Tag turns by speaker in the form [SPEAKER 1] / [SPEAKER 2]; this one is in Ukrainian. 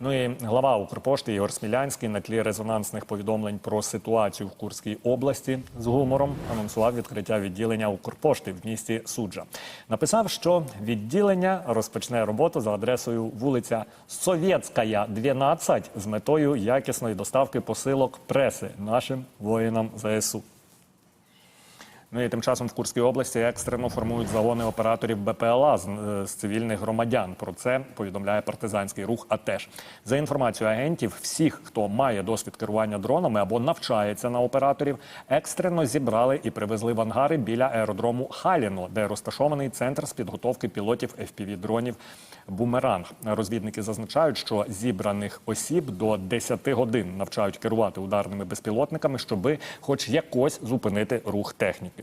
[SPEAKER 1] Ну і глава Укрпошти Ігор Смілянський на тлі резонансних повідомлень про ситуацію в Курській області з гумором анонсував відкриття відділення Укрпошти в місті Суджа. Написав, що відділення розпочне роботу за адресою вулиця Совєтська, 12 з метою якісної доставки посилок преси нашим воїнам ЗСУ. Ну і тим часом в Курській області екстрено формують загони операторів БПЛА з, е, з цивільних громадян. Про це повідомляє партизанський рух. АТЕШ. За інформацією агентів, всіх, хто має досвід керування дронами або навчається на операторів, екстрено зібрали і привезли в ангари біля аеродрому Халіно, де розташований центр з підготовки пілотів fpv дронів Бумеранг. Розвідники зазначають, що зібраних осіб до 10 годин навчають керувати ударними безпілотниками, щоби хоч якось зупинити рух техніки.